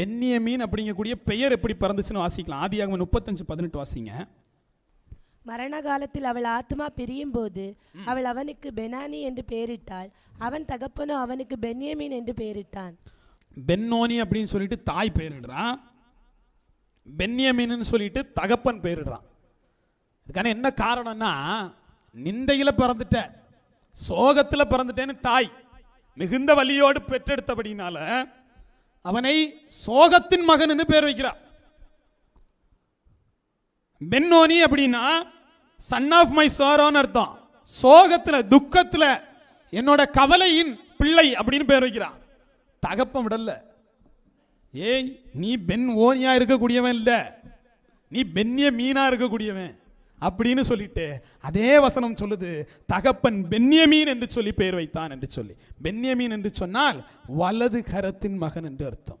பென்னியமீன் அப்படிங்கக்கூடிய பெயர் எப்படி பிறந்துச்சுன்னு வாசிக்கலாம். ஆதியாகமம் முப்பத்தஞ்சு பதினெட்டு வாசிங்க. மரண காலத்தில் அவள் ஆத்மா பிரியும் போது அவள் அவனுக்கு பெனானி என்று பெயரிட்டாள். அவன் தகப்பனோ அவனுக்கு பென்யமீன் என்று பெயரிட்டான். பென்னோனி அப்படின்னு சொல்லிட்டு தாய் பெயரிடுறான் பென்யமீன்னு சொல்லிட்டு தகப்பன் பெயரிடுறான் இதுக்கான என்ன காரணம்னா நிந்தையில் பிறந்துட்ட சோகத்தில் பிறந்துட்டேன்னு தாய் மிகுந்த வலியோடு பெற்றெடுத்தபடினால அவனை சோகத்தின் மகன் பேர் வைக்கிறார். பென்னோனி அப்படின்னா சன் ஆஃப் மை சோரோன்னு அர்த்தம். சோகத்தில் துக்கத்தில் என்னோட கவலையின் பிள்ளை அப்படின்னு பேர் வைக்கிறான் தகப்பம் விடல. ஏய் நீ பென் ஓனியா இருக்கக்கூடியவன் இல்லை. நீ பென்னிய மீனா இருக்கக்கூடியவன். அப்படின்னு சொல்லிட்டு அதே வசனம் சொல்லுது. தகப்பன் பென்யமீன் என்று சொல்லி பெயர் வைத்தான் என்று சொல்லி. பென்யமீன் என்று சொன்னால் வலது கரத்தின் மகன் என்று அர்த்தம்.